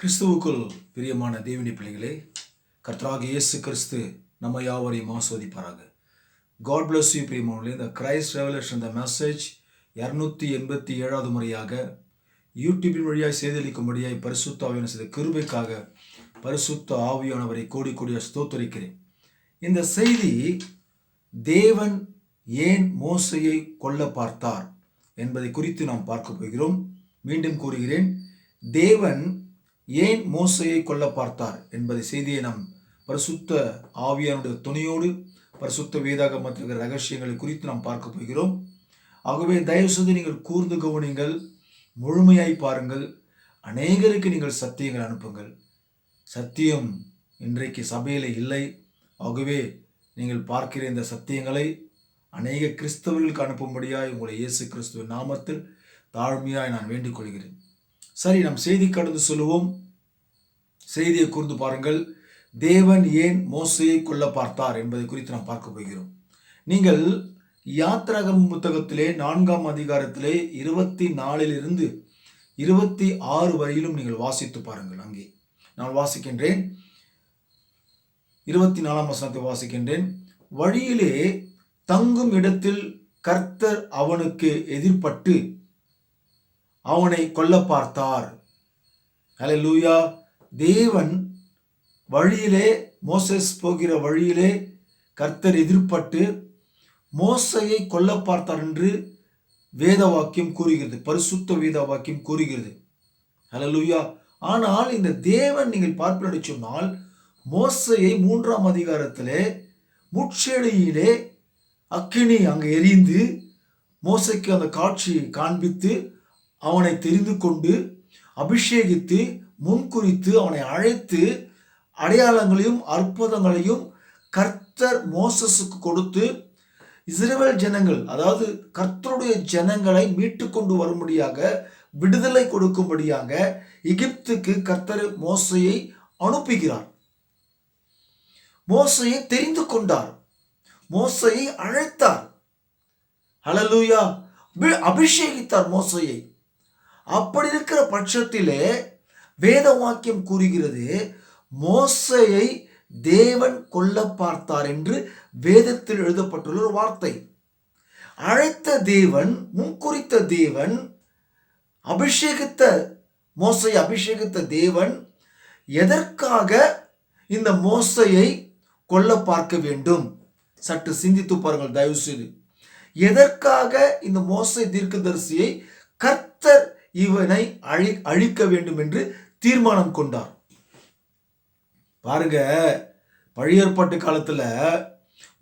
கிறிஸ்துவுக்குள் பிரியமான தேவினி பிள்ளைகளே கர்த்தராக இயேசு கிறிஸ்து நம்ம யாவரையும் ஆஸ்வதிப்பாராக. காட் பிளஸ் யூ பிரியமானவர்களே. இந்த கிரைஸ்ட் ரெவலேஷன் த மெசேஜ் இரநூத்தி எண்பத்தி ஏழாவது முறையாக யூடியூபின் வழியாய் செய்தளிக்கும்படியாக பரிசுத்த ஆவியான செய்த கிருபைக்காக பரிசுத்த ஆவியானவரை கோடி கோடியாக ஸ்தோத்தரிக்கிறேன். இந்த செய்தி தேவன் ஏன் மோசையை கொல்ல பார்த்தார் என்பதை குறித்து நாம் பார்க்க போகிறோம். மீண்டும் கூறுகிறேன். தேவன் ஏன் மோசையை கொல்ல பார்த்தார் என்பதை செய்தியை நாம் பரிசுத்த ஆவியானுடைய துணையோடு பரிசுத்த வேதாகமத்தில் இருக்கிற ரகசியங்களை குறித்து நாம் பார்க்க போகிறோம். ஆகவே தயவு செய்து நீங்கள் கூர்ந்து கவனிங்கள் முழுமையாய் பாருங்கள் அநேகருக்கு நீங்கள் சத்தியங்கள் அனுப்புங்கள். சத்தியம் இன்றைக்கு சபையில் இல்லை. ஆகவே நீங்கள் பார்க்கிற இந்த சத்தியங்களை அநேக கிறிஸ்தவர்களுக்கு அனுப்பும்படியாய் உங்களை இயேசு கிறிஸ்துவ நாமத்தில் தாழ்மையாய் நான் வேண்டிக் கொள்கிறேன். சரி நம் செய்தி கடந்து சொல்லுவோம். செய்தியை கூர்ந்து பாருங்கள். தேவன் ஏன் மோசையை கொல்ல பார்த்தார் என்பதை குறித்து நாம் பார்க்க போகிறோம். நீங்கள் யாத்திராகம் புத்தகத்திலே நான்காம் அதிகாரத்திலே இருபத்தி நாலிலிருந்து இருபத்தி ஆறு வரையிலும் நீங்கள் வாசித்து பாருங்கள் அங்கே. நான் வாசிக்கின்றேன். இருபத்தி நாலாம் வசனத்தை வாசிக்கின்றேன். வழியிலே தங்கும் இடத்தில் கர்த்தர் அவனுக்கு எதிர்ப்பட்டு அவனை கொல்ல பார்த்தார் ஹalleluya தேவன் வழியிலே மோசஸ் போகிற வழியிலே கர்த்தர் எதிர்பட்டு மோசையை கொல்ல பார்த்தார் என்று வேத வாக்கியம் கூறுகிறது பரிசுத்த வேத வாக்கியம் கூறுகிறது. ஹalleluya ஆனால் இந்த தேவன் நீங்கள் பார்ப்பதை சொன்னால் மோசையை மூன்றாம் அதிகாரத்திலே முட்செடியிலே அக்கினி அங்கே எரிந்து மோசைக்கு அந்த காட்சியை காண்பித்து அவனை தெரிந்து கொண்டு அபிஷேகித்து முன்குறித்து அவனை அழைத்து அடையாளங்களையும் அற்புதங்களையும் கர்த்தர் மோசஸுக்கு கொடுத்து இஸ்ரேல் ஜனங்கள் அதாவது கர்த்தருடைய ஜனங்களை மீட்டு கொண்டு வரும்படியாக விடுதலை கொடுக்கும்படியாக எகிப்துக்கு கர்த்தர் மோசையை அனுப்புகிறார். மோசையை தெரிந்து கொண்டார். மோசையை அழைத்தார். அழலூயா அபிஷேகித்தார் மோசையை. அப்படி இருக்கிற பட்சத்திலே வேத வாக்கியம் கூறுகிறது மோசையை தேவன் கொல்ல பார்த்தார் என்று வேதத்தில் எழுதப்பட்டுள்ள ஒரு வார்த்தை. அழைத்த தேவன் முன்குறித்த தேவன் அபிஷேகித்த மோசை அபிஷேகித்த தேவன் எதற்காக இந்த மோசையை கொல்ல பார்க்க வேண்டும்? சற்று சிந்தித்து பாருங்கள் தயவு செய்து எதற்காக இந்த மோசை தீர்க்கதரிசியை கர்த்தர் இவனை அழி அழிக்க வேண்டும் என்று தீர்மானம் கொண்டார். பாருங்க பழைய ஏற்பாட்டு காலத்துல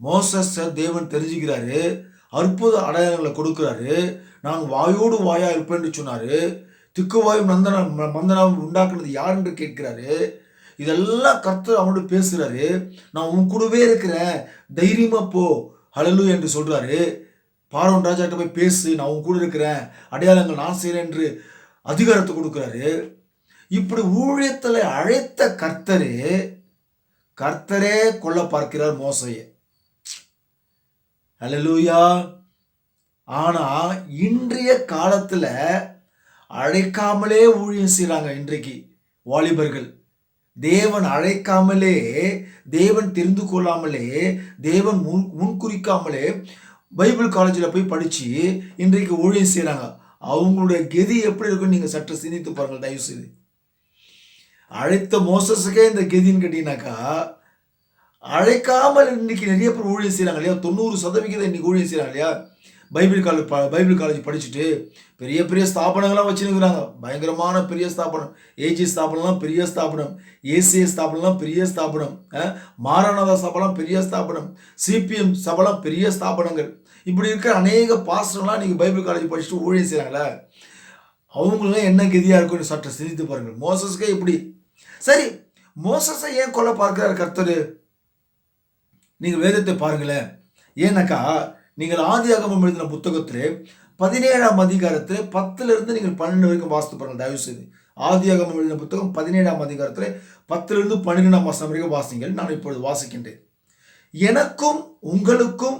மோசஸ் தேவன் தெரிஞ்சுக்கிறாரு அற்புத அடையாளங்களை கொடுக்குறாரு நான் வாயோடு வாயா இருப்பேன் சொன்னாரு திக்குவாயும் நந்தன மந்தனாவும் உண்டாக்குனது யார் என்று கேட்கிறாரு இதெல்லாம் கர்த்தர் அவனோட பேசுறாரு நான் உன் கூடவே இருக்கிறேன் தைரியமா போ ஹலலு என்று சொல்றாரு பார்வன் ராஜாட்ட போய் பேசு நான் உன் கூட இருக்கிறேன் அடையாளங்கள் நான் செய்கிறேன் என்று அதிகாரத்தை கொடுக்குறாரு. இப்படி ஊழியத்தில் அழைத்த கர்த்தரே கர்த்தரே கொல்ல பார்க்கிறார் மோசையை. அலலூயா ஆனா இன்றைய காலத்துல அழைக்காமலே ஊழியம் செய்கிறாங்க இன்றைக்கு வாலிபர்கள். தேவன் அழைக்காமலே தேவன் தெரிந்து கொள்ளாமலே தேவன் முன் முன்குறிக்காமலே பைபிள் காலேஜில் போய் படித்து இன்றைக்கு ஊழியம் செய்கிறாங்க அவங்களுடைய கெதி எப்படி இருக்குன்னு நீங்கள் சற்று சிந்தித்து பாருங்கள் தயவு செய்து அழைத்த மோசஸுக்கே இந்த கெதின்னு கேட்டீங்கன்னாக்கா அழைக்காமல் இன்னைக்கு நிறைய பேர் ஊழியம் செய்கிறாங்க இல்லையா? தொண்ணூறு சதவிகிதம் இன்னைக்கு ஊழியம் செய்கிறாங்க இல்லையா? பைபிள் காலேஜ் ப பைபிள் காலேஜ் படிச்சுட்டு பெரிய பெரிய ஸ்தாபனங்கள்லாம் வச்சுருக்கிறாங்க. பயங்கரமான பெரிய ஸ்தாபனம். ஏஜி ஸ்தாபனம்லாம் பெரிய ஸ்தாபனம். ஏசிஏ ஸ்தாபனம்லாம் பெரிய ஸ்தாபனம். மாராநாதா சபலாம் பெரிய ஸ்தாபனம். சிபிஎம் சபலாம் பெரிய ஸ்தாபனங்கள். இப்படி இருக்கிற அநேக பாஸ்டர்லாம் நீங்கள் பைபிள் காலேஜ் படிச்சுட்டு ஊழியம் செய்கிறாங்களே அவங்களும் என்ன கதியாக இருக்கும்னு சற்று சிந்தித்து பாருங்கள். மோசஸ்க்கே இப்படி. சரி மோசஸை ஏன் கொல்ல பார்க்கிறார் கர்த்தர்? நீங்கள் வேதத்தை பாருங்களேன். ஏன்னாக்கா நீங்கள் ஆதியாகமம் எழுதின புத்தகத்தில் பதினேழாம் அதிகாரத்தில் பத்துலேருந்து நீங்கள் பன்னெண்டு வரைக்கும் வாசித்து பாருங்கள் தயவு செய்து. அகமம் எழுதின புத்தகம் பதினேழாம் அதிகாரத்தில் பத்துலேருந்து பன்னிரெண்டாம் மாதம் வரைக்கும் வாசிங்கள். நான் இப்பொழுது வாசிக்கின்றேன். எனக்கும் உங்களுக்கும்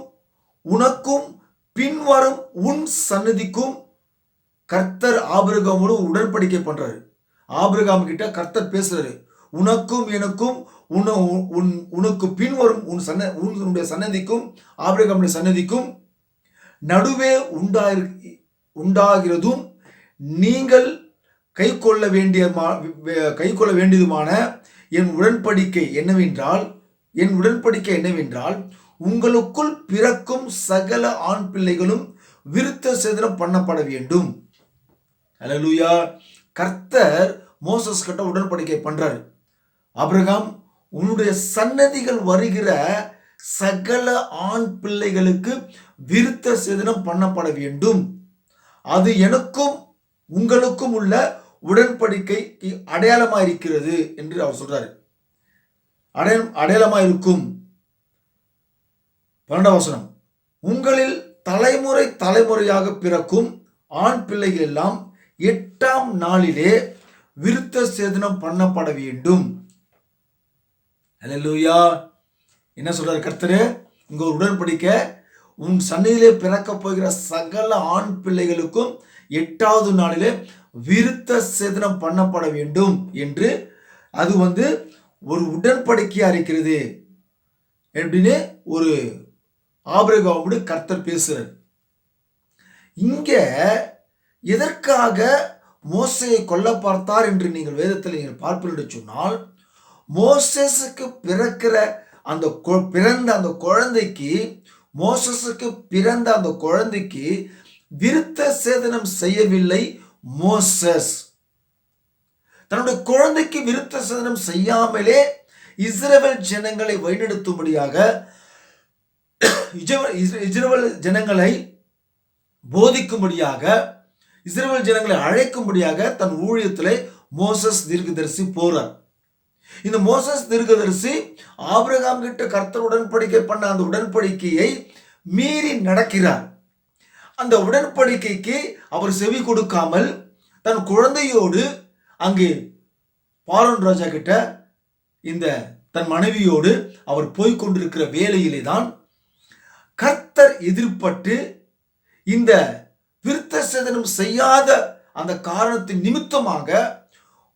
உனக்கும் பின்வரும் உன் சன்னதிக்கும் கர்த்தர் ஆபிரகாமோடு உடன்படிக்கை பண்றாரு. ஆபிரகாம் கிட்ட கர்த்தர் பேசுறாரு. உனக்கும் எனக்கும் உன உன் உனக்கு பின்வரும் உன் சன்ன உன்னுடைய சன்னதிக்கும் ஆபிரகாமுடைய சன்னதிக்கும் நடுவே உண்டாயிரு உண்டாகிறதும் நீங்கள் கை கொள்ள வேண்டிய கை கொள்ள வேண்டியதுமான என் உடன்படிக்கை என்னவென்றால் என் உடன்படிக்கை என்னவென்றால் உங்களுக்குள் பிறக்கும் சகல ஆண் பிள்ளைகளும் விருத்த சேதனம் பண்ணப்பட வேண்டும். அல்லேலூயா கர்த்தர் மோசஸ் கிட்ட உடன்படிக்கை பண்றாரு. ஆபிரகாம் உன்னுடைய சன்னதிகள் வருகிற சகல ஆண் பிள்ளைகளுக்கு விருத்த சேதனம் பண்ணப்பட வேண்டும். அது எனக்கும் உங்களுக்கும் உள்ள உடன்படிக்கைக்கு அடையாளமாக இருக்கிறது என்று அவர் சொல்றாரு. அடையாளம் அடையாளமாக இருக்கும் பன்னெண்டாம் வசனம். உங்களில் தலைமுறை தலைமுறையாக பிறக்கும் ஆண் பிள்ளைகள் எல்லாம் எட்டாம் நாளிலே விருத்த சேதனம் பண்ணப்பட வேண்டும். லூயா என்ன சொல்றாரு கர்த்தரு? உங்க ஒரு உடன்படிக்கை. உன் சன்னியிலே பிறக்க போகிற சகல ஆண் பிள்ளைகளுக்கும் எட்டாவது நாளிலே விருத்த சேதனம் பண்ணப்பட வேண்டும் என்று அது வந்து ஒரு உடன்படிக்கையாக இருக்கிறது. எப்படின்னு? ஒரு ஆபிரகாமோடு கர்த்தர் பேசுகிறார் இங்க எதற்காக மோசையை கொல்ல பார்த்தார் என்று நீங்கள் வேதத்தில் நீங்கள் பார்ப்பீர்கள் சொன்னால் மோசஸுக்கு பிறக்கிற அந்த கொ- பிறந்த அந்த குழந்தைக்கு மோசஸுக்கு பிறந்த அந்த குழந்தைக்கு விருத்த சேதனம் செய்யவில்லை மோசஸ். தன்னுடைய குழந்தைக்கு விருத்த சேதனம் செய்யாமலே இஸ்ரேல் ஜனங்களை வழிநடத்தும்படியாக இஸ்ரேல் ஜனங்களை போதிக்கும்படியாக இஸ்ரேல் ஜனங்களை அழைக்கும்படியாக தன் ஊழியத்திலே மோசஸ் தீர்க்கதரிசி போறார். இந்த மோசஸ் தீர்க்கதரிசி ஆபிரகாம் கிட்ட கர்த்தர் உடன்படிக்கை பண்ண அந்த உடன்படிக்கையை மீறி நடக்கிறார். அந்த உடன்படிக்கைக்கு அவர் செவி கொடுக்காமல் தன் குழந்தையோடு அங்கே பாரோன் ராஜா கிட்ட இந்த தன் மனைவியோடு அவர் போய்கொண்டிருக்கிற வேலையிலே தான் கர்த்தர் எதிர்ப்பட்டு இந்த விருத்த சேதனம் செய்யாத அந்த காரணத்தின் நிமித்தமாக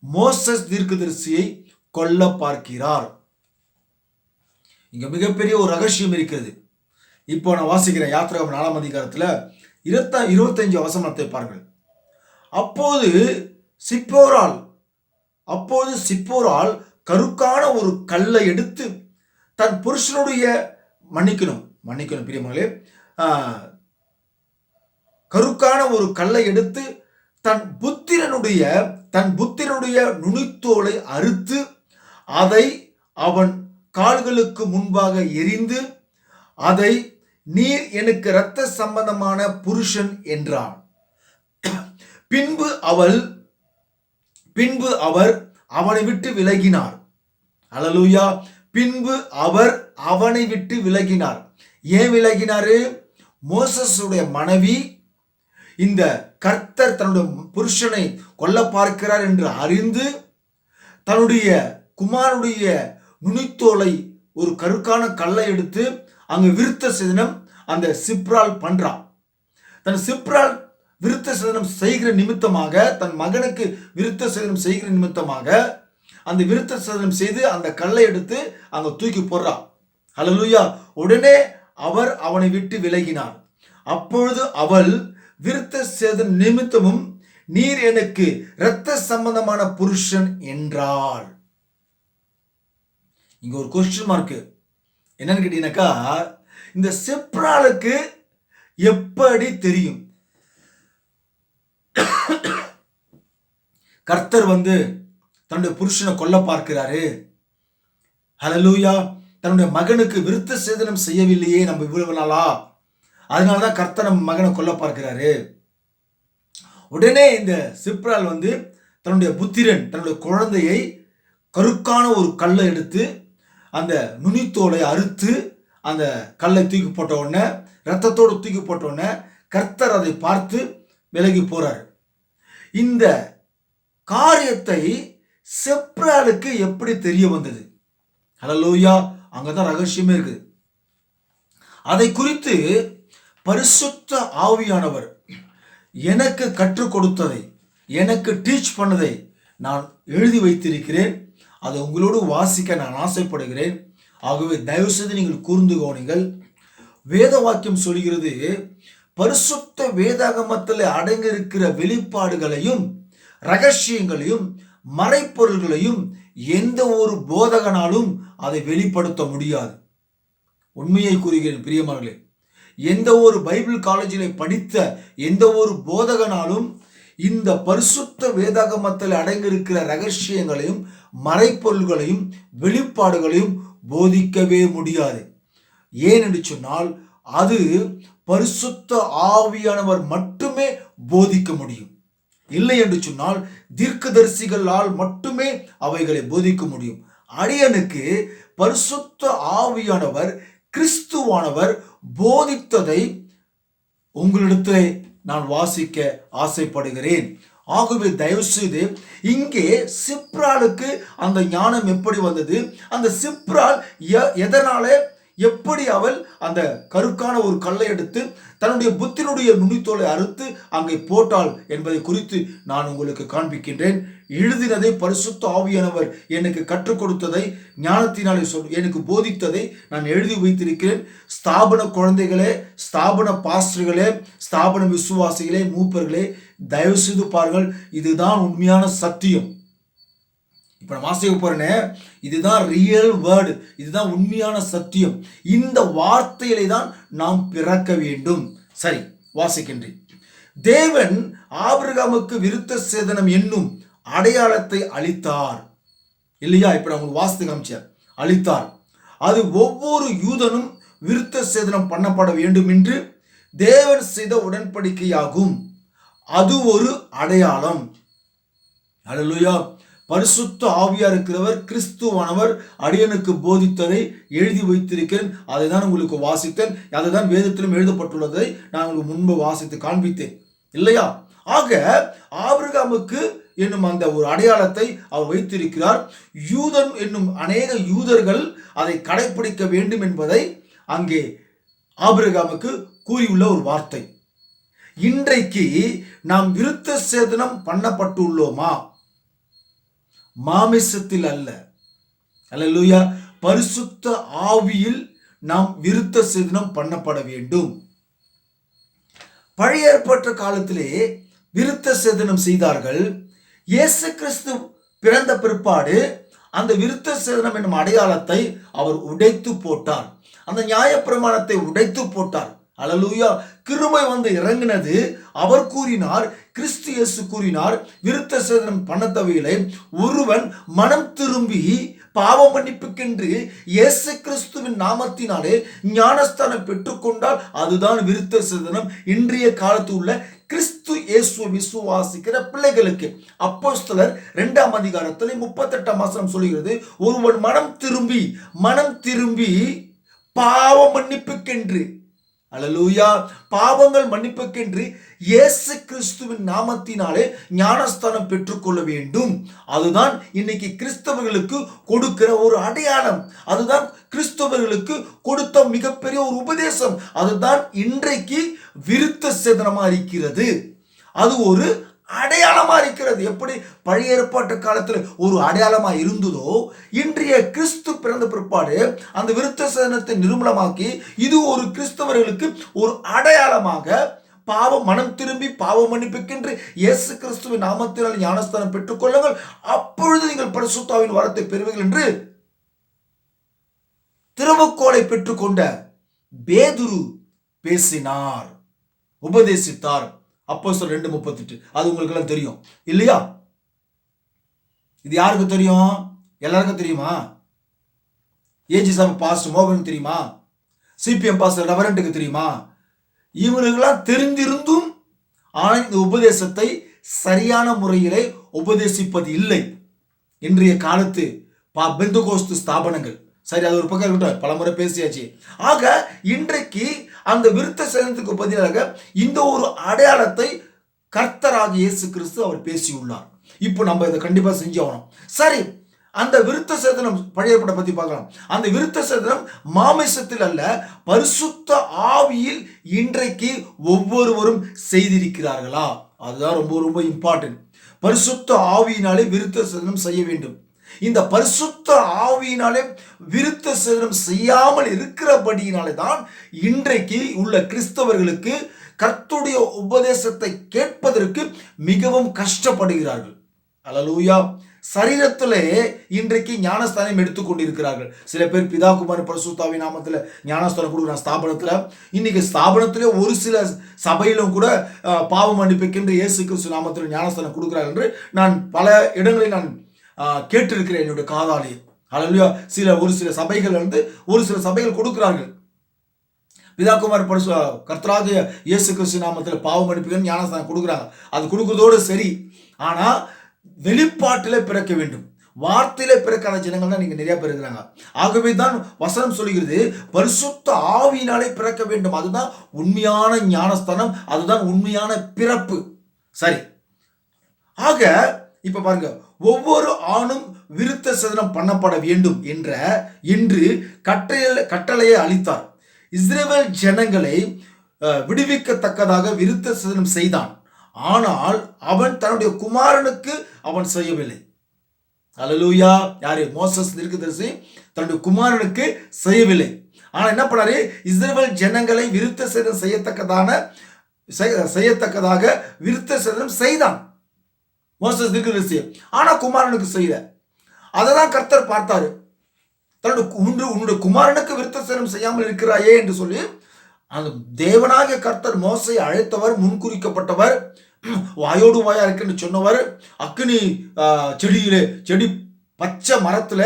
மோசஸ் தீர்க்கதரிசியை கொல்ல பார்க்கிறார். இங்க மிகப்பெரிய ஒரு ரகசியம் இருக்கிறது. இப்போ நான் வாசிக்கிறேன் யாத்திராகம் நாலாம் அதிகாரத்தில் இருபத்த இருபத்தஞ்சு அவசனத்தை பாருங்கள். அப்போது சிப்போரால் அப்போது சிப்போரால் கருக்கான ஒரு கல்லை எடுத்து தன் புருஷனுடைய மன்னிக்கணும். மன்னிக்கணும் பிரியமங்களே கருக்கான ஒரு கல்லை எடுத்து தன் புத்திரனுடைய தன் புத்திரனுடைய நுனித்தோலை அறுத்து அதை அவன் கால்களுக்கு முன்பாக எரிந்து அதை நீர் எனக்கு இரத்த சம்பந்தமான புருஷன் என்றான். பின்பு அவள் பின்பு அவர் அவனை விட்டு விலகினார். அல்லேலூயா பின்பு அவர் அவனை விட்டு விலகினார். ஏன் விலகினாரு? மோசஸுடைய மனைவி இந்த கர்த்தர் தன்னுடைய புருஷனை கொல்ல பார்க்கிறார் என்று அறிந்து தன்னுடைய குமாரனுடைய நுனித்தோலை ஒரு கருக்கான கல்லை எடுத்து அங்கு விருத்த சேதனம் அந்த சிப்ரால் பண்றான். தன் சிப்ரால் விருத்த சேதனம் செய்கிற நிமித்தமாக தன் மகனுக்கு விருத்த சேதனம் செய்கிற நிமித்தமாக அந்த விருத்த சேதனம் செய்து அந்த கல்லை எடுத்து அங்கே தூக்கி போடுறான். ஹalleluya. உடனே அவர் அவனை விட்டு விலகினார் அப்பொழுது அவள் விருத்த சேத நிமித்தமும் நீர் எனக்கு இரத்த சம்பந்தமான புருஷன் என்றாள். இங்க ஒரு கொஸ்டின் மார்க்கு என்னன்னு கேட்டீங்கன்னாக்கா இந்த செப்ராளுக்கு எப்படி தெரியும்? கர்த்தர் வந்து தன்னுடைய புருஷனை கொல்ல பார்க்கிறாரு. ஹலலூயா தன்னுடைய மகனுக்கு விருத்த சேதனம் செய்யவில்லையே நம்ம இவ்வளவு நாளா அதனால தான் கர்த்தர் நம்ம மகனை கொல்ல பார்க்கிறாரு. உடனே இந்த சிப்ரால் வந்து தன்னுடைய புத்திரன் தன்னுடைய குழந்தையை கருக்கான ஒரு கல்லை எடுத்து அந்த நுனித்தோலை அறுத்து அந்த கல்லை தூக்கி போட்ட உடனே ரத்தத்தோடு தூக்கி போட்ட உடனே கர்த்தர் அதை பார்த்து விலகி போறார். இந்த காரியத்தை செப்ராலுக்கு எப்படி தெரிய வந்தது? அங்கே அங்கதான் ரகசியமே இருக்குது அதை குறித்து பரிசுத்த ஆவியானவர் எனக்கு கற்றுக் கொடுத்ததை எனக்கு டீச் பண்ணதை நான் எழுதி வைத்திருக்கிறேன். அதை உங்களோடு வாசிக்க நான் ஆசைப்படுகிறேன். ஆகவே தயவு செய்து நீங்கள் கூர்ந்து கவனிங்கள். வேத வாக்கியம் சொல்கிறது பரிசுத்த வேதாகமத்தில் அடங்கியிருக்கிற வெளிப்பாடுகளையும் ரகசியங்களையும் மறைப்பொருள்களையும் எந்த ஒரு போதகனாலும் அதை வெளிப்படுத்த முடியாது. உண்மையை கூறுகிறேன் பிரியமானங்களே எந்த ஒரு பைபிள் காலேஜில் படித்த எந்த ஒரு போதகனாலும் இந்த பரிசுத்த வேதாகமத்தில் அடங்கியிருக்கிற ரகசியங்களையும் மறைப்பொருள்களையும் வெளிப்பாடுகளையும் போதிக்கவே முடியாது. ஏன் என்று சொன்னால் அது பரிசுத்த ஆவியானவர் மட்டுமே போதிக்க முடியும். இல்லை என்று சொன்னால் தீர்க்கதரிசிகளால் மட்டுமே அவைகளை போதிக்க முடியும். அடியனுக்கு பரிசுத்த ஆவியானவர் கிறிஸ்துவானவர் போதித்ததை உங்களிடத்தில் நான் வாசிக்க ஆசைப்படுகிறேன். ஆகவே தயவு செய்து இங்கே சிப்ராலுக்கு அந்த ஞானம் எப்படி வந்தது? அந்த சிப்ரால் எ- எதனால எப்படி அவள் அந்த கருக்கான ஒரு கல்லை எடுத்து தன்னுடைய புத்தினுடைய நுனித்தோலை அறுத்து அங்கே போட்டாள் என்பதை குறித்து நான் உங்களுக்கு காண்பிக்கின்றேன். எழுதினதை பரிசுத்த ஆவியானவர் எனக்கு கற்றுக் கொடுத்ததை ஞானத்தினாலே சொல் எனக்கு போதித்ததை நான் எழுதி வைத்திருக்கிறேன். ஸ்தாபன குழந்தைகளே ஸ்தாபன பாஸ்டர்களே ஸ்தாபன விசுவாசிகளே மூப்பர்களே தயவு செய்து பாருங்கள் இதுதான் உண்மையான சத்தியம். இப்போ நான் வாசிக்க போறேனே. இதுதான் ரியல் வேர்டு இதுதான் உண்மையான சத்தியம். இந்த வார்த்தையிலே தான் நாம் பிறக்க வேண்டும். சரி வாசிக்கின்றேன். தேவன் ஆபிரகாமுக்கு விருத்த சேதனம் என்னும் அடையாளத்தை அளித்தார். இல்லையா? இப்போ நான் உங்களுக்கு வாசித்து காமிச்சார் அளித்தார். அது ஒவ்வொரு யூதனும் விருத்த சேதனம் பண்ணப்பட வேண்டும் என்று தேவன் செய்த உடன்படிக்கையாகும். அது ஒரு அடையாளம். அழலுயா பரிசுத்த ஆவியா இருக்கிறவர் கிறிஸ்துவானவர் அடியனுக்கு போதித்ததை எழுதி வைத்திருக்கிறேன். அதை தான் உங்களுக்கு வாசித்தேன். அதை தான் வேதத்திலும் எழுதப்பட்டுள்ளதை நான் உங்களுக்கு முன்பு வாசித்து காண்பித்தேன். இல்லையா? ஆக ஆபிரகாமுக்கு என்னும் அந்த ஒரு அடையாளத்தை அவர் வைத்திருக்கிறார். யூதன் என்னும் அநேக யூதர்கள் அதை கடைபிடிக்க வேண்டும் என்பதை அங்கே ஆபிரகாமுக்கு கூறியுள்ள ஒரு வார்த்தை. இன்றைக்கு நாம் விருத்த சேதனம் பண்ணப்பட்டுள்ளோமா? மாமிசத்தில் அல்ல. அல்லேலூயா. பரிசுத்த ஆவியில் நாம் விருத்த சேதனம் பண்ணப்பட வேண்டும். பழைய ஏற்பட்ட காலத்திலே விருத்த சேதனம் செய்தார்கள். இயேசு கிறிஸ்து பிறந்த பிற்பாடு அந்த விருத்த சேதனம் என்னும் அடையாளத்தை அவர் உடைத்து போட்டார். அந்த நியாயப்பிரமாணத்தை உடைத்து போட்டார். அலலூயா கிருபை வந்து இறங்கினது. அவர் கூறினார் கிறிஸ்து இயேசு கூறினார் விருத்த சேதனம் பண்ண தவையிலே ஒருவன் மனம் திரும்பி பாவ மன்னிப்புக்கென்று இயேசு கிறிஸ்துவின் நாமத்தினாலே ஞானஸ்தானம் பெற்றுக்கொண்டால் அதுதான் விருத்த சேதனம். இன்றைய காலத்தில் உள்ள கிறிஸ்து இயேசு விசுவாசிக்கிற பிள்ளைகளுக்கு அப்போஸ்தலர் ரெண்டாம் அதிகாரத்தில் முப்பத்தெட்டாம் மாசம் சொல்கிறது ஒருவன் மனம் திரும்பி மனம் திரும்பி பாவ மன்னிப்புக்கென்று அலலூயா பாவங்கள் மன்னிப்புக்கென்று இயேசு கிறிஸ்துவின் நாமத்தினாலே ஞானஸ்தானம் பெற்றுக்கொள்ள வேண்டும். அதுதான் இன்னைக்கு கிறிஸ்தவர்களுக்கு கொடுக்கிற ஒரு அடையாளம். அதுதான் கிறிஸ்தவர்களுக்கு கொடுத்த மிகப்பெரிய ஒரு உபதேசம். அதுதான் இன்றைக்கு விருத்த சேதனமாக இருக்கிறது. அது ஒரு அடையாளமா இருக்கிறது. எப்படி? பழைய ஏற்பாட்டு காலத்தில் ஒரு அடையாளமா இருந்ததோ இன்றைய கிறிஸ்து பிறந்த பிற்பாடு அந்த விருத்த சேதனத்தை நிர்மூலமாக்கி இது ஒரு கிறிஸ்தவர்களுக்கு ஒரு அடையாளமாக பாவம் மனம் திரும்பி பாவம் மன்னிப்புக்கென்று இயேசு கிறிஸ்துவின் நாமத்தினால் ஞானஸ்தானம் பெற்றுக்கொள்ளுங்கள் அப்பொழுது நீங்கள் பரிசுத்தாவின் வரத்தை பெறுவீர்கள் என்று திருவக்கோலை பெற்றுக்கொண்ட பேதுரு பேசினார் உபதேசித்தார். அப்போ சொல் ரெண்டு முப்பத்தெட்டு. அது உங்களுக்கெல்லாம் தெரியும். இல்லையா? இது யாருக்கு தெரியும்? எல்லாருக்கும் தெரியுமா? ஏஜி சாமி பாஸ்டர் மோகனுக்கு தெரியுமா? சிபிஎம் பாஸ்டர் ரெவரண்ட்டுக்கு தெரியுமா? இவர்களெல்லாம் தெரிந்திருந்தும் ஆனால் இந்த உபதேசத்தை சரியான முறையிலே உபதேசிப்பது இல்லை. இன்றைய காலத்து பா பெந்துகோஸ்து ஸ்தாபனங்கள். சரி அது ஒரு பக்கம் இருக்கட்டும். பலமுறை பேசியாச்சு. ஆக இன்றைக்கு அந்த விருத்த சேதனத்துக்கு பதிலாக இந்த ஒரு அடையாளத்தை கர்த்தராக இயேசு கிறிஸ்து அவர் பேசியுள்ளார். இப்போ நம்ம இதை கண்டிப்பாக செஞ்சாகணும். சரி அந்த விருத்த சேதனம் பழைய படம் பற்றி பார்க்கலாம். அந்த விருத்த சேதனம் மாமிசத்தில் அல்ல பரிசுத்த ஆவியில் இன்றைக்கு ஒவ்வொருவரும் செய்திருக்கிறார்களா? அதுதான் ரொம்ப ரொம்ப இம்பார்ட்டன்ட் பரிசுத்த ஆவியினாலே விருத்த சேதனம் செய்ய வேண்டும். இந்த பரிசுத்த ஆவியினாலே விருத்த சேதனம் செய்யாமல் இருக்கிறபடியினாலே தான் இன்றைக்கு உள்ள கிறிஸ்தவர்களுக்கு கர்த்துடைய உபதேசத்தை கேட்பதற்கு மிகவும் கஷ்டப்படுகிறார்கள். அலலூயா. சரீரத்திலே இன்றைக்கு ஞானஸ்தானம் எடுத்துக்கொண்டிருக்கிறார்கள் சில பேர் பிதா குமார் பரிசுத்தாவி நாமத்தில் ஞானஸ்தானம் கொடுக்குறாங்க. ஸ்தாபனத்தில். இன்னைக்கு ஸ்தாபனத்திலே ஒரு சில சபையிலும் கூட பாவம் அனுப்பிக்கின்ற இயேசு கிறிஸ்து நாமத்தில் ஞானஸ்தானம் கொடுக்குறார் என்று நான் பல இடங்களில் நான் கேட்டிருக்கிறேன் என்னுடைய காதாலே. அலலுயா சில ஒரு சில சபைகள் வந்து ஒரு சில சபைகள் கொடுக்கிறார்கள். பிதாகுமார் பரிசு கர்த்தராகிய இயேசு கிறிஸ்து நாமத்தில் பாவம் மன்னிப்புகள் ஞானஸ்தானம் கொடுக்குறாங்க. அது கொடுக்குறதோடு சரி. ஆனால் வெளிப்பாட்டில் பிறக்க வேண்டும். வார்த்தையில பிறக்காத ஜனங்கள் தான் நீங்க நிறைய பேர் இருக்கிறாங்க. ஆகவே தான் வசனம் சொல்கிறது பரிசுத்த ஆவியினாலே பிறக்க வேண்டும். அதுதான் உண்மையான ஞானஸ்தானம் அதுதான் உண்மையான பிறப்பு. சரி. ஆக இப்ப பாருங்க ஒவ்வொரு ஆணும் விருத்த சதனம் பண்ணப்பட வேண்டும் என்ற என்று கட்டளை கட்டளையை அளித்தார். இஸ்ரேல் ஜனங்களை விடுவிக்கத்தக்கதாக விருத்த சதனம் செய்தான். ஆனால் அவன் தன்னுடைய குமாரனுக்கு அவன் செய்யவில்லை. அலலூயா யாரு? மோசஸ் தீர்க்கதரிசி தன்னுடைய குமாரனுக்கு செய்யவில்லை. ஆனால் என்ன பண்ணாரு? இஸ்ரேல் ஜனங்களை விருத்த சேதனம் செய்யத்தக்கதான செய்யத்தக்கதாக விருத்த சேதனம் செய்தான். மோசஸ் தீர்க்கதரிசி ஆனா குமாரனுக்கு செய்யல. அதை தான் கர்த்தர் பார்த்தாரு. தன்னுடைய கு- உன்னுடைய குமாரனுக்கு விருத்தசனம் செய்யாமல் இருக்கிறாயே என்று சொல்லி அந்த தேவனாக கர்த்தர் மோசை அழைத்தவர் முன்குறிக்கப்பட்டவர் வாயோடு வாயா இருக்குன்னு சொன்னவர் அக்னி செடியிலே செடி பச்சை மரத்துல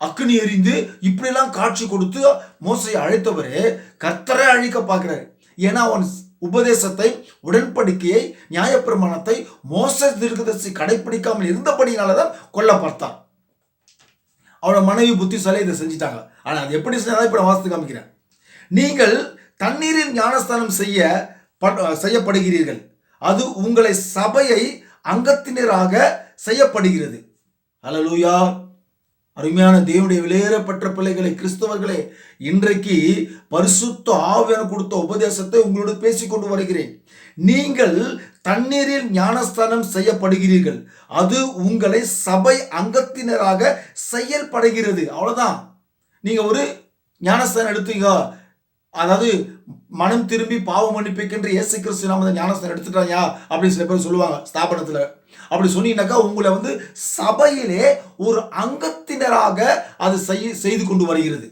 அக்னி எரிந்து இப்படியெல்லாம் காட்சி கொடுத்து மோசையை அழைத்தவரே கர்த்தரை அழிக்க பார்க்கிறாரு. ஏன்னா அவன் உபதேசத்தை உடன்படிக்கையை நியாயப்பிரமாணத்தை மோச தீர்க்கதரிசி கடைப்பிடிக்காமல் இருந்தபடியினால தான் கொல்ல பார்த்தான் அவனோட மனைவி புத்திசாலி இதை செஞ்சிட்டாங்க. ஆனால் அது எப்படி செஞ்சாலும் இப்போ நான் வாசித்து காமிக்கிறேன். நீங்கள் தண்ணீரில் ஞானஸ்தானம் செய்ய செய்யப்படுகிறீர்கள். அது உங்களை சபையை அங்கத்தினராக செய்யப்படுகிறது. அலலூயா அருமையான தேவனுடைய விலையேறப்பட்ட பிள்ளைகளை கிறிஸ்தவர்களே இன்றைக்கு பரிசுத்த ஆவியான கொடுத்த உபதேசத்தை உங்களோடு பேசிக்கொண்டு வருகிறேன். நீங்கள் தண்ணீரில் ஞானஸ்தானம் செய்யப்படுகிறீர்கள். அது உங்களை சபை அங்கத்தினராக செயல்படுகிறது. அவ்வளோதான் நீங்கள் ஒரு ஞானஸ்தானம் எடுத்தீங்க. அதாவது மனம் திரும்பி பாவம் மன்னிப்புக்கின்ற இயேசு கிறிஸ்து நாம ஞானஸ்தானம் எடுத்துட்டாயா? அப்படின்னு சில பேர் சொல்லுவாங்க ஸ்தாபனத்தில். அப்படி சொன்னீங்கன்னாக்கா உங்களை வந்து சபையிலே ஒரு அங்கத்தினராக அது செய்ய செய்து கொண்டு வருகிறது.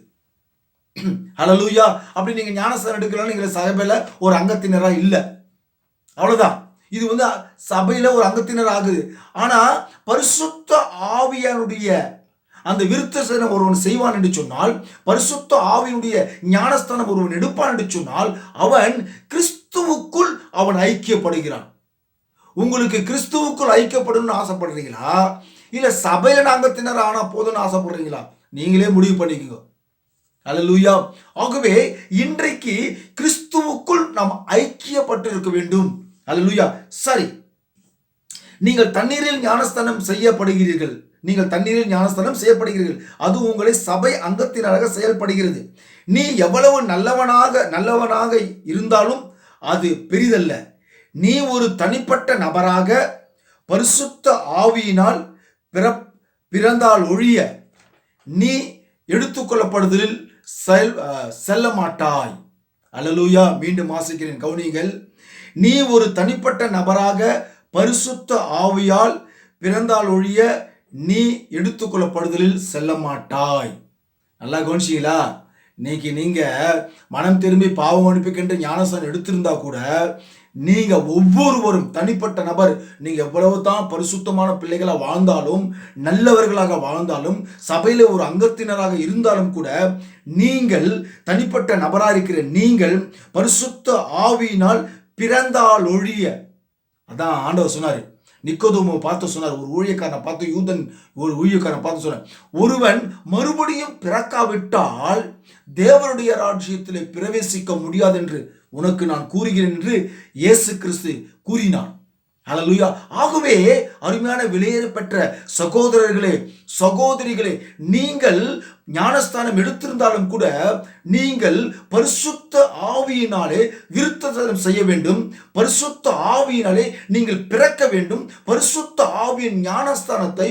ஹலலூயா அப்படி நீங்கள் ஞானஸ்தானம் எடுக்கலாம் நீங்கள் சபையில் ஒரு அங்கத்தினராக இல்லை. அவ்வளோதான் இது வந்து சபையில் ஒரு அங்கத்தினர் ஆகுது ஆனால் பரிசுத்த ஆவியானுடைய அந்த விருத்த சேதனம் ஒருவன் செய்வான் என்று சொன்னால் பரிசுத்த ஆவியினுடைய ஞானஸ்தானம் ஒருவன் எடுப்பான் என்று சொன்னால் அவன் கிறிஸ்துவுக்குள் அவன் ஐக்கியப்படுகிறான். உங்களுக்கு கிறிஸ்துவுக்குள் ஐக்கியப்படணும்னு ஆசைப்படுறீங்களா? இல்லை சபையில அங்கத்தினர் ஆனால் போதும்னு ஆசைப்படுறீங்களா? நீங்களே முடிவு பண்ணிக்கோங்க. அல்லேலூயா ஆகவே இன்றைக்கு கிறிஸ்துவுக்குள் நாம் ஐக்கியப்பட்டு இருக்க வேண்டும். அல்லேலூயா சரி நீங்கள் தண்ணீரில் ஞானஸ்தானம் செய்யப்படுகிறீர்கள். நீங்கள் தண்ணீரில் ஞானஸ்தானம் செய்யப்படுகிறீர்கள். அது உங்களை சபை அங்கத்தினராக செயல்படுகிறது. நீ எவ்வளவு நல்லவனாக நல்லவனாக இருந்தாலும் அது பெரிதல்ல. நீ ஒரு தனிப்பட்ட நபராக பரிசுத்த ஆவியினால் பிற பிறந்தால் ஒழிய நீ எடுத்துக்கொள்ளப்படுதலில் செல் செல்ல மாட்டாய் அலலூயா மீண்டும் வாசிக்கிறேன். கவுனிகள் நீ ஒரு தனிப்பட்ட நபராக பரிசுத்த ஆவியால் பிறந்தால் ஒழிய நீ எடுத்துக்கொள்ளப்படுதலில் செல்ல மாட்டாய் நல்லா கவனிச்சிங்களா? இன்னைக்கு நீங்கள் மனம் திரும்பி பாவம் அனுப்பிக்கின்ற ஞானசனம் எடுத்திருந்தா கூட நீங்க ஒவ்வொருவரும் தனிப்பட்ட நபர். நீங்க எவ்வளவு தான் பரிசுத்தமான பிள்ளைகளாக வாழ்ந்தாலும் நல்லவர்களாக வாழ்ந்தாலும் சபையில ஒரு அங்கத்தினராக இருந்தாலும் கூட நீங்கள் தனிப்பட்ட நபராக இருக்கிற நீங்கள் பரிசுத்த ஆவியினால் பிறந்தால் ஒழிய. அதான் ஆண்டவர் சொன்னார். நிக்கோதோமோ பார்த்து சொன்னார். ஒரு ஊழியக்காரனை பார்த்து யூதன் ஒரு ஊழியக்காரனை பார்த்து சொன்னார். ஒருவன் மறுபடியும் பிறக்காவிட்டால் தேவனுடைய ராஜ்யத்தில் பிரவேசிக்க முடியாது என்று உனக்கு நான் கூறுகிறேன் என்று இயேசு கிறிஸ்து கூறினார். அலலுயா ஆகவே அருமையான விலையேற பெற்ற சகோதரர்களே சகோதரிகளே நீங்கள் ஞானஸ்தானம் எடுத்திருந்தாலும் கூட நீங்கள் பரிசுத்த ஆவியினாலே விருத்தசனம் செய்ய வேண்டும். பரிசுத்த ஆவியினாலே நீங்கள் பிறக்க வேண்டும். பரிசுத்த ஆவியின் ஞானஸ்தானத்தை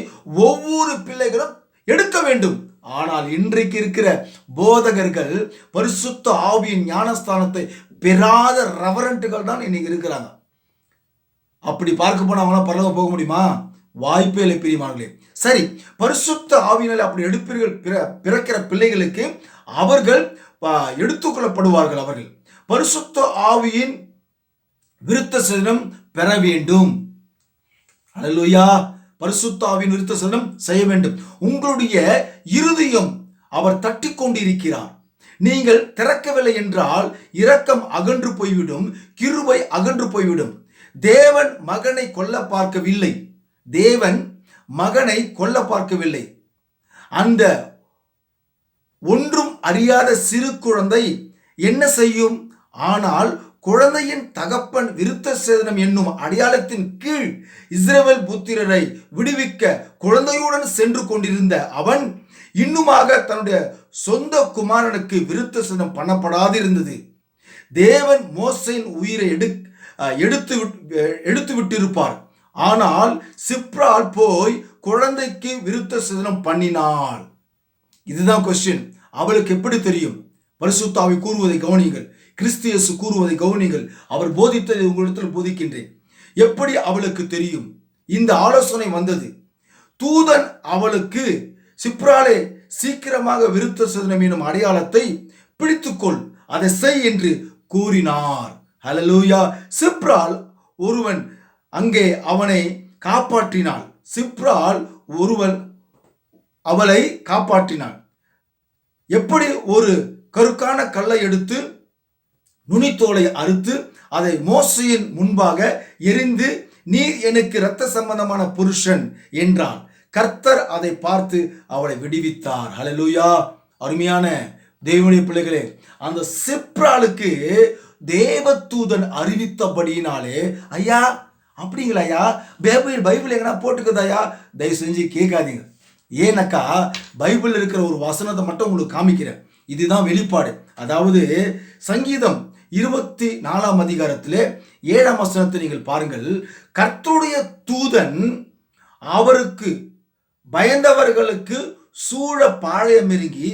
ஒவ்வொரு பிள்ளைகளும் எடுக்க வேண்டும். ஆனால் இன்றைக்கு இருக்கிற போதகர்கள் பரிசுத்த ஆவியின் ஞானஸ்தானத்தை பெறாத ரெவரண்ட்டுகள் தான் இன்னைக்கு இருக்கிறாங்க. அப்படி பார்க்க போனவங்களாம் பரலோகம் போக முடியுமா? வாய்ப்பே இல்லை பிரியமானங்களே சரி பரிசுத்த ஆவியினால் அப்படி எடுப்பீர்கள் பிற பிறக்கிற பிள்ளைகளுக்கு அவர்கள் எடுத்துக்கொள்ளப்படுவார்கள் அவர்கள். பரிசுத்த ஆவியின் விருத்த சதனம் பெற வேண்டும். அல்லையா பரிசுத்த ஆவியின் விருத்த சதனம் செய்ய வேண்டும். உங்களுடைய இருதயம் அவர் தட்டி கொண்டிருக்கிறார் நீங்கள் திறக்கவில்லை என்றால் இரக்கம் அகன்று போய்விடும் கிருபை அகன்று போய்விடும். தேவன் மகனை கொல்ல பார்க்கவில்லை. தேவன் மகனை கொல்ல பார்க்கவில்லை. அந்த ஒன்றும் அறியாத சிறு குழந்தை என்ன செய்யும்? ஆனால் குழந்தையின் தகப்பன் விருத்த சேதனம் என்னும் அடையாளத்தின் கீழ் இஸ்ரவேல் புத்திரரை விடுவிக்க குழந்தையுடன் சென்று கொண்டிருந்த அவன் இன்னுமாக தன்னுடைய சொந்த குமாரனுக்கு விருத்த சிதனம் பண்ணப்படாது இருந்தது தேவன் மோசையின் உயிரை எடு எடுத்து விட்- எடுத்து விட்டிருப்பார். ஆனால் சிப்ரால் போய் குழந்தைக்கு விருத்த சதனம் பண்ணினாள். இதுதான் கொஸ்டின் அவளுக்கு எப்படி தெரியும்? பரிசுத்தாவை கூறுவதை கவனியுங்கள். கிறிஸ்தியசு கூறுவதை கவனியுங்கள். அவர் போதித்ததை உங்களிடத்தில் போதிக்கின்றேன். எப்படி அவளுக்கு தெரியும்? இந்த ஆலோசனை வந்தது. தூதன் அவளுக்கு சிப்ராலே சீக்கிரமாக விருத்த சோதனம் எனும் அடையாளத்தை பிடித்துக்கொள். அதை செய் என்று கூறினார். ஹலலூயா சிப்ரால் ஒருவன் அங்கே அவனை காப்பாற்றினாள். சிப்ரால் ஒருவன் அவளை காப்பாற்றினான் எப்படி ஒரு கருக்கான கல்லை எடுத்து நுனித்தோலை அறுத்து அதை மோசையின் முன்பாக எரிந்து நீர் எனக்கு இரத்த சம்பந்தமான புருஷன் என்றான். கர்த்தர் அதை பார்த்து அவளை விடுவித்தார். ஹலலூயா அருமையான தேவனுடைய பிள்ளைகளே அந்த சிப்ராளுக்கு தேவதூதன் அறிவித்தபடியினாலே ஐயா அப்படிங்களா ஐயா? பைபிள் பைபிள் எங்கன்னா போட்டுக்குதாயா தயவு செஞ்சு கேட்காதீங்க. ஏன்னாக்கா பைபிள் இருக்கிற ஒரு வசனத்தை மட்டும் உங்களுக்கு காமிக்கிறேன். இதுதான் வெளிப்பாடு. அதாவது சங்கீதம் இருபத்தி நாலாம் அதிகாரத்தில் ஏழாம் வசனத்தை நீங்கள் பாருங்கள். கர்த்தருடைய தூதன் அவருக்கு பயந்தவர்களுக்கு சூழ பாளையமெருங்கி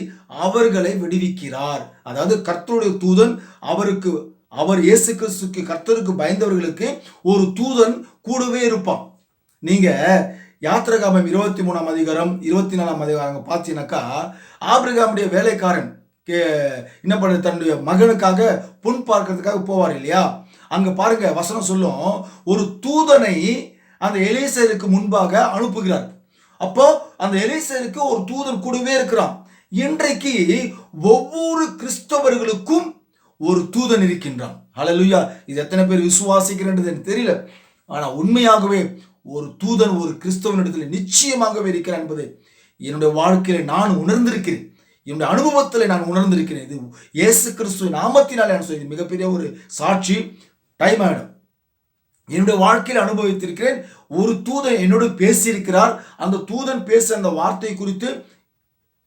அவர்களை விடுவிக்கிறார். அதாவது கர்த்தருடைய தூதன் அவருக்கு அவர் இயேசு கிறிஸ்துக்கு கர்த்தருக்கு பயந்தவர்களுக்கு ஒரு தூதன் கூடவே இருப்பான். நீங்க யாத்திரகாமம் இருபத்தி மூணாம் அதிகாரம் இருபத்தி நாலாம் அதிகாரம் பார்த்தீங்கன்னாக்கா ஆபிரகாமுடைய வேலைக்காரன் கே என்ன பண்ண தன்னுடைய மகனுக்காக பொன் பார்க்கறதுக்காக போவார் இல்லையா? அங்க பாருங்க வசனம் சொல்லும் ஒரு தூதனை அந்த எலிசருக்கு முன்பாக அனுப்புகிறார். அப்போ அந்த எலிசருக்கு ஒரு தூதன் கூடவே இருக்கிறான். இன்றைக்கு ஒவ்வொரு கிறிஸ்தவர்களுக்கும் ஒரு தூதன் இருக்கின்றான். ஹalleluya இது எத்தனை பேர் விசுவாசிக்கிறன்றது எனக்கு தெரியல. ஆனால் உண்மையாகவே ஒரு தூதன் ஒரு கிறிஸ்தவனிடத்தில் நிச்சயமாகவே இருக்கிறான் என்பதை என்னுடைய வாழ்க்கையில நான் உணர்ந்திருக்கிறேன். என்னுடைய அனுபவத்தில் நான் உணர்ந்திருக்கிறேன். இது இயேசு கிறிஸ்துவ நாமத்தினால் நான் சொல்லி மிகப்பெரிய ஒரு சாட்சி. டைம் ஆகிடும் என்னுடைய வாழ்க்கையில் அனுபவித்திருக்கிறேன். ஒரு தூதன் என்னோடு பேசியிருக்கிறார். அந்த தூதன் பேச அந்த வார்த்தை குறித்து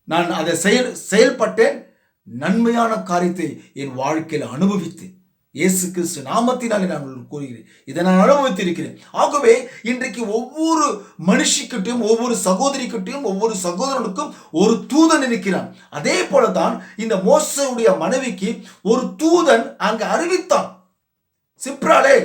நான் அதை செயல் செயல்பட்டேன். நன்மையான காரியத்தை என் வாழ்க்கையில் அனுபவித்தேன் இயேசு கிறிஸ்து நாமத்தினாலே நான் உங்களுக்கு கூறுகிறேன். இதை நான் அனுபவித்திருக்கிறேன். ஆகவே இன்றைக்கு ஒவ்வொரு மனுஷிக்கிட்டையும் ஒவ்வொரு சகோதரிக்கிட்டையும் ஒவ்வொரு சகோதரனுக்கும் ஒரு தூதன் இருக்கிறான். அதே போல தான் இந்த மோசவுடைய மனைவிக்கு ஒரு தூதன் அங்கு அறிவித்தான். சிப்ராலே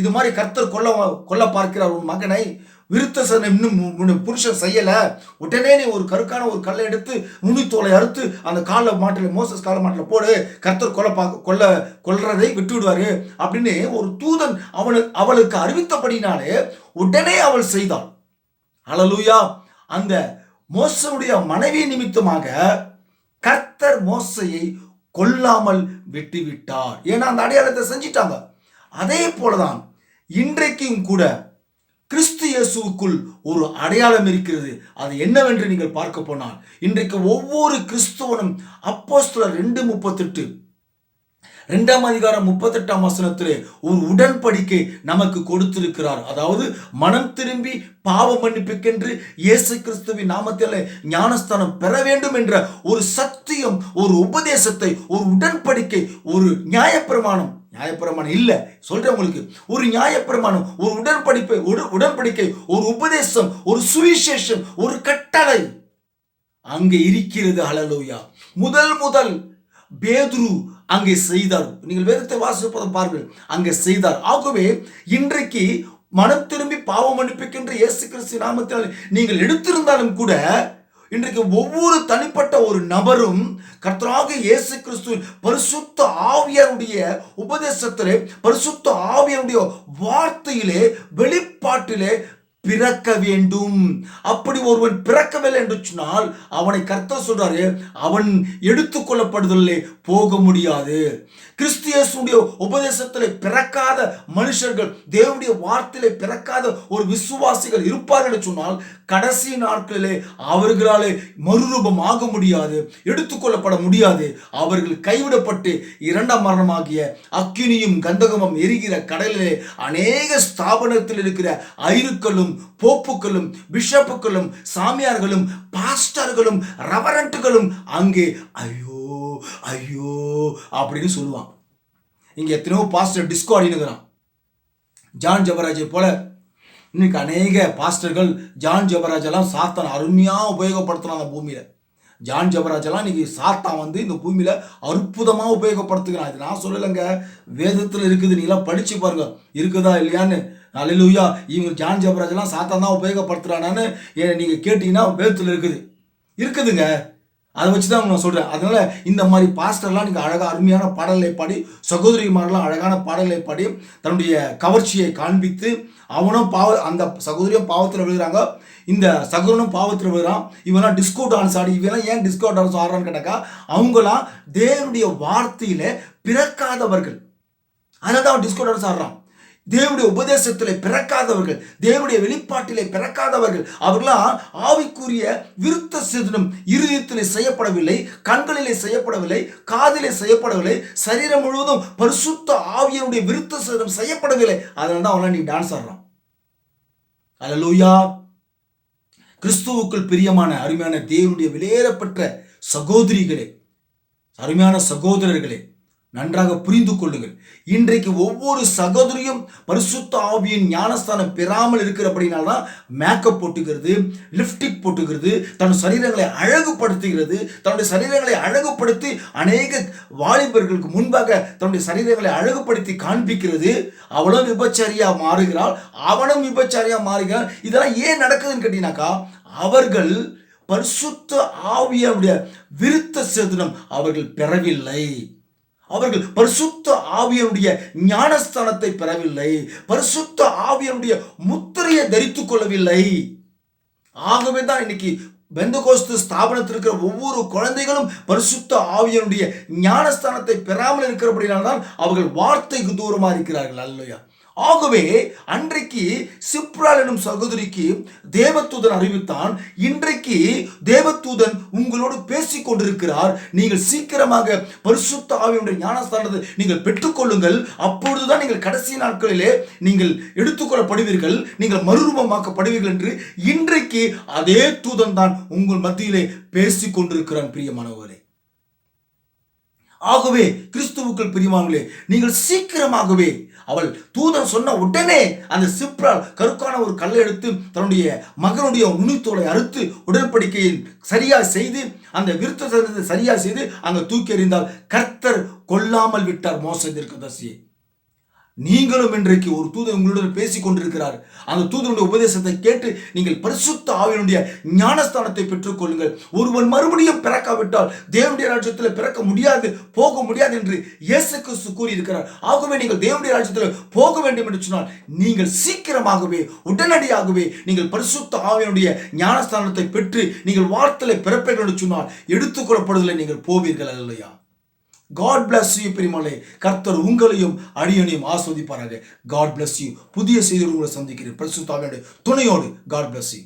இது மாதிரி கர்த்தர் கொல்ல கொல்ல பார்க்கிறார் உன் மகனை. விருத்த இன்னும் புருஷன் செய்யலை. உடனே நீ ஒரு கருக்கான ஒரு கல்லை எடுத்து நுனித்தோலை அறுத்து அந்த கால மாட்டில் மோசஸ் கால மாட்டில் போடு. கர்த்தர் கொல்ல பா கொல்ல கொல்றதை விட்டு விடுவாரு அப்படின்னு ஒரு தூதன் அவனு அவளுக்கு அறிவித்தபடினாலே உடனே அவள் செய்தாள். அழலூயா அந்த மோசனுடைய மனைவி நிமித்தமாக கர்த்தர் மோசையை கொல்லாமல் விட்டுவிட்டார். ஏன்னா அந்த அடையாளத்தை செஞ்சிட்டாங்க. அதே போலதான் இன்றைக்கும் கூட கிறிஸ்து இயேசுக்குள் ஒரு அடையாளம் இருக்கிறது. அது என்னவென்று நீங்கள் பார்க்க போனால் இன்றைக்கு ஒவ்வொரு கிறிஸ்துவனும் அப்போஸ்தலர் ரெண்டு முப்பத்தெட்டு ரெண்டாம் அதிகாரம் முப்பத்தெட்டாம் வசனத்திலே ஒரு உடன்படிக்கை நமக்கு கொடுத்திருக்கிறார். அதாவது மனம் திரும்பி பாவ மன்னிப்புக்கென்று இயேசு கிறிஸ்துவின் நாமத்தில் ஞானஸ்தானம் பெற வேண்டும் என்ற ஒரு சத்தியம் ஒரு உபதேசத்தை ஒரு உடன்படிக்கை ஒரு நியாயப்பிரமாணம் நியாயப்பிரமாணம் இல்லை. சொல்கிறேன் உங்களுக்கு ஒரு நியாயப்பிரமாணம் ஒரு உடன்படிப்பை ஒரு உடன்படிக்கை ஒரு உபதேசம் ஒரு சுவிசேஷம் ஒரு கட்டளை. அங்கே இருக்கிறது அலலோயா முதல் முதல் பேதுரு அங்கே செய்தார். நீங்கள் வேதத்தை வாசிப்பதை பாருங்கள். அங்கே செய்தார். ஆகவே இன்றைக்கு மனம் திரும்பி பாவம் அனுப்பிக்கின்ற இயேசு கிறிஸ்து நாமத்தினால் நீங்கள் எடுத்திருந்தாலும் கூட இன்றைக்கு ஒவ்வொரு தனிப்பட்ட ஒரு நபரும் கர்த்தராக இயேசு கிறிஸ்து பரிசுத்த ஆவியருடைய உபதேசத்திலே பரிசுத்த ஆவியருடைய வார்த்தையிலே வெளிப்பாட்டிலே பிறக்க வேண்டும். அப்படி ஒருவன் பிறக்கவில்லை என்று சொன்னால் அவனை கர்த்தர் சொல்றாரு அவன் எடுத்துக்கொள்ளப்படுதலே போக முடியாது. கிறிஸ்தியசுடைய உபதேசத்திலே பிறக்காத மனுஷர்கள் தேவனுடைய வார்த்தையிலே பிறக்காத ஒரு விசுவாசிகள் இருப்பார்கள் என்று சொன்னால் கடைசி நாட்களிலே அவர்களாலே மறுரூபம் ஆக முடியாது எடுத்துக்கொள்ளப்பட முடியாது. அவர்கள் கைவிடப்பட்டு இரண்டாம் மரணமாகிய அக்கினியும் கந்தகமும் எரிகிற கடலிலே அநேக ஸ்தாபனத்தில் இருக்கிற ஐருக்களும் போப்புக்களும் பிஷப்புக்களும் சாமியார்களும் பாஸ்டர்களும் ரவரண்ட்டுகளும் அங்கே ஐயோ ஐயோ அப்படின்னு சொல்லுவான் இங்கே எத்தனையோ பாஸ்டர் டிஸ்கோ அடினுக்கிறான் ஜான் ஜவராஜை போல இன்னைக்கு அநேக பாஸ்டர்கள் ஜான் ஜபராஜெல்லாம் சாத்தான் அருமையாக உபயோகப்படுத்துகிறான் அந்த பூமியில். ஜான் ஜபராஜெல்லாம் இன்னைக்கு சாத்தான் வந்து இந்த பூமியில் அற்புதமாக உபயோகப்படுத்துகிறான். இது நான் சொல்லலைங்க. வேதத்தில் இருக்குது. நீங்களாம் படித்து பாருங்கள் இருக்குதா இல்லையான்னு. அலையிலுயா இவங்க ஜான் ஜபராஜெல்லாம் சாத்தான் தான் உபயோகப்படுத்துகிறானான்னு நீங்கள் கேட்டிங்கன்னா வேதத்தில் இருக்குது. இருக்குதுங்க. அதை வச்சு தான் நான் சொல்கிறேன் அதனால் இந்த மாதிரி பாஸ்டர்லாம் நீங்கள் அழகாக அருமையான பாடலை பாடி சகோதரிமாரெலாம் அழகான பாடலை பாடி தன்னுடைய கவர்ச்சியை காண்பித்து அவனும் பாவ அந்த சகோதரியும் பாவத்தில் விழுகிறாங்க. இந்த சகோதரனும் பாவத்தில் விழுகிறான். இவெல்லாம் டிஸ்கோ டான்ஸ் ஆடி இவெல்லாம் ஏன் டிஸ்கோ டான்ஸ் ஆடுறான்னு கேட்டாக்கா அவங்களாம் தேவனுடைய வார்த்தையில் பிறக்காதவர்கள். அதனால தான் அவன் டிஸ்கோ டான்ஸ் ஆடுறான். தேவனுடைய உபதேசத்திலே பிறக்காதவர்கள் தேவனுடைய வெளிப்பாட்டிலே பிறக்காதவர்கள் அவர்களாம் ஆவிக்குரிய விருத்த சேதனம் இருதயத்திலே செய்யப்படவில்லை கண்களிலே செய்யப்படவில்லை காதிலே செய்யப்படவில்லை சரீரம் முழுவதும் பரிசுத்த ஆவியனுடைய விருத்த சேதனம் செய்யப்படவில்லை. அதனால தான் அவங்களாம் நீ டான்ஸ் ஆடுறான். அல்லூயா கிறிஸ்துவுக்குள் பிரியமான அருமையான தேவனுடைய விலையேறப்பட்ட சகோதரிகளே அருமையான சகோதரர்களே நன்றாக புரிந்து கொள்ளுங்கள். இன்றைக்கு ஒவ்வொரு சகோதரியும் பரிசுத்த ஆவியின் ஞானஸ்தானம் பெறாமல் இருக்கிறபடினால்தான் மேக்கப் போட்டுக்கிறது லிப்டிக் போட்டுக்கிறது தன் சரீரங்களை அழகுபடுத்துகிறது தன்னுடைய சரீரங்களை அழகுபடுத்தி அநேக வாலிபர்களுக்கு முன்பாக தன்னுடைய சரீரங்களை அழகுபடுத்தி காண்பிக்கிறது. அவளும் விபச்சாரியா மாறுகிறாள் அவனும் விபச்சாரியா மாறுகிறாள் இதெல்லாம் ஏன் நடக்குதுன்னு கேட்டீங்கன்னாக்கா அவர்கள் பரிசுத்த ஆவியனுடைய விருத்த சேதனம் அவர்கள் பெறவில்லை. அவர்கள் பரிசுத்த ஆவியனுடைய ஞானஸ்தானத்தை பெறவில்லை. பரிசுத்த ஆவியனுடைய முத்திரையை தரித்து கொள்ளவில்லை. ஆகவே தான் இன்னைக்கு பெந்தகோஸ்து ஸ்தாபனத்தில் இருக்கிற ஒவ்வொரு குழந்தைகளும் பரிசுத்த ஆவியனுடைய ஞானஸ்தானத்தை பெறாமல் இருக்கிறபடினால்தான் அவர்கள் வார்த்தைக்கு தூரமாக இருக்கிறார்கள். அல்லையா ஆகவே அன்றைக்கு சிப்ரால் எனும் சகோதரிக்கு தேவதூதன் அறிவித்தான் இன்றைக்கு தேவதூதன் உங்களோடு பேசிக் கொண்டிருக்கிறார். நீங்கள் சீக்கிரமாக பரிசுத்த ஆவியுடைய ஞானஸ்தானத்தை நீங்கள் பெற்றுக்கொள்ளுங்கள் அப்பொழுதுதான் நீங்கள் கடைசி நாட்களிலே நீங்கள் எடுத்துக்கொள்ளப்படுவீர்கள். நீங்கள் மறுரூபமாக்கப்படுவீர்கள் என்று இன்றைக்கு அதே தூதன் தான் உங்கள் மத்தியிலே பேசிக் கொண்டிருக்கிறான் பிரியமானவர்களே. ஆகவே கிறிஸ்துவுக்குள் பிரிவாங்களே நீங்கள் சீக்கிரமாகவே அவள் தூதன் சொன்ன உடனே அந்த சிப்ரால் கருக்கான ஒரு கல்லை எடுத்து தன்னுடைய மகனுடைய உணித்தோலை அறுத்து உடன்படிக்கையில் சரியா செய்து அந்த விருத்த சரியா செய்து அங்கே தூக்கி எறிந்தால் கர்த்தர் கொல்லாமல் விட்டார் மோசத்திற்கு தசியை நீங்களும் இன்றைக்கு ஒரு தூதன் உங்களுடன் பேசிக் கொண்டிருக்கிறார் அந்த தூதனுடைய உபதேசத்தை கேட்டு நீங்கள் பரிசுத்த ஆவியனுடைய ஞானஸ்தானத்தை பெற்றுக்கொள்ளுங்கள். ஒருவன் மறுபடியும் பிறக்காவிட்டால் தேவனுடைய ராஜ்யத்தில் பிறக்க முடியாது போக முடியாது என்று இயேசு கிறிஸ்து கூறியிருக்கிறார். ஆகவே நீங்கள் தேவனுடைய ராஜ்யத்தில் போக வேண்டும் என்று சொன்னால் நீங்கள் சீக்கிரமாகவே உடனடியாகவே நீங்கள் பரிசுத்த ஆவியனுடைய ஞானஸ்தானத்தை பெற்று நீங்கள் வார்த்தையை பிறப்பீர்கள் என்று சொன்னால் எடுத்துக்கொள்ளப்படுதலை நீங்கள் போவீர்கள். இல்லையா காட் பிளஸ் யூ பிரிமலை கர்த்தர் உங்களையும் அடியனையும் ஆஸ்வதிப்பாராக. காட் பிளஸ் யூ புதிய செய்தியோடு உங்களை சந்திக்கிறேன். பரிசுத்தாவினுடைய துணையோடு காட் பிளஸ் யூ